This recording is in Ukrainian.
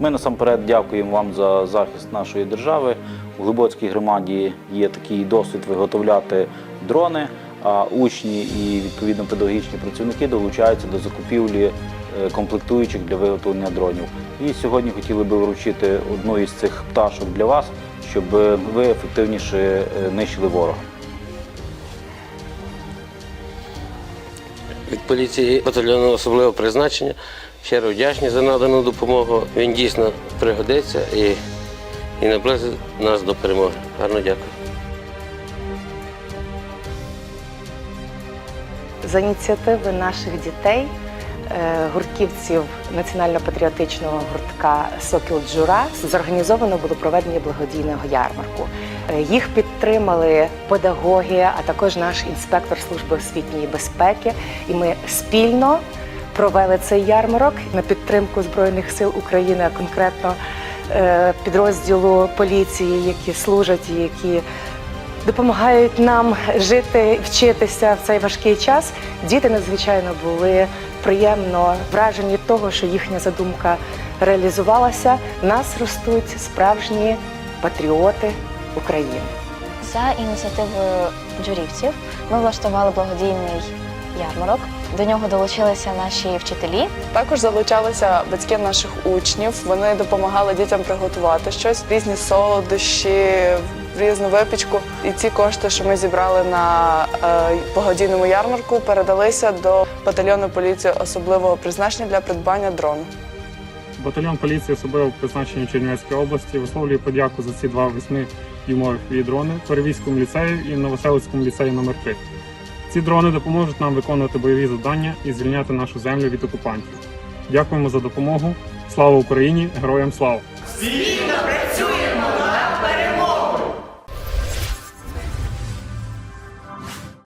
Ми насамперед дякуємо вам за захист нашої держави. У Глибоцькій громаді є такий досвід виготовляти дрони, а учні і відповідно педагогічні працівники долучаються до закупівлі е, комплектуючих для виготовлення дронів. І сьогодні хотіли би вручити одну із цих пташок для вас, щоб ви ефективніше е, нищили ворога. Від поліції батальйону особливого призначення. Щиро вдячні за надану допомогу. Він дійсно пригодиться і, і наблизить нас до перемоги. Гарно дякую. За ініціативи наших дітей, гуртківців національно-патріотичного гуртка Сокіл Джура зорганізовано було проведення благодійного ярмарку. Е, Їх підтримали педагоги, а також наш інспектор служби освітньої безпеки. І ми спільно провели цей ярмарок на підтримку Збройних сил України, а конкретно е, підрозділу поліції, які служать які допомагають нам жити, вчитися в цей важкий час. Діти надзвичайно були приємно вражені того, що їхня задумка реалізувалася. Нас ростуть справжні патріоти України. За ініціативою джурівців ми влаштували благодійний ярмарок. До нього долучилися наші вчителі. Також залучалися батьки наших учнів. Вони допомагали дітям приготувати щось, різні солодощі, різну випічку. І ці кошти, що ми зібрали на е, благодійному ярмарку, передалися до батальйону поліції особливого призначення для придбання дрону. Батальйон поліції особливого призначення Чернівецької області висловлює подяку за ці два восьмидюймові дрони Перевізькому ліцею і Новоселицькому ліцею номер 3 Ці дрони допоможуть нам виконувати бойові завдання і звільняти нашу землю від окупантів. Дякуємо за допомогу. Слава Україні! Героям слава!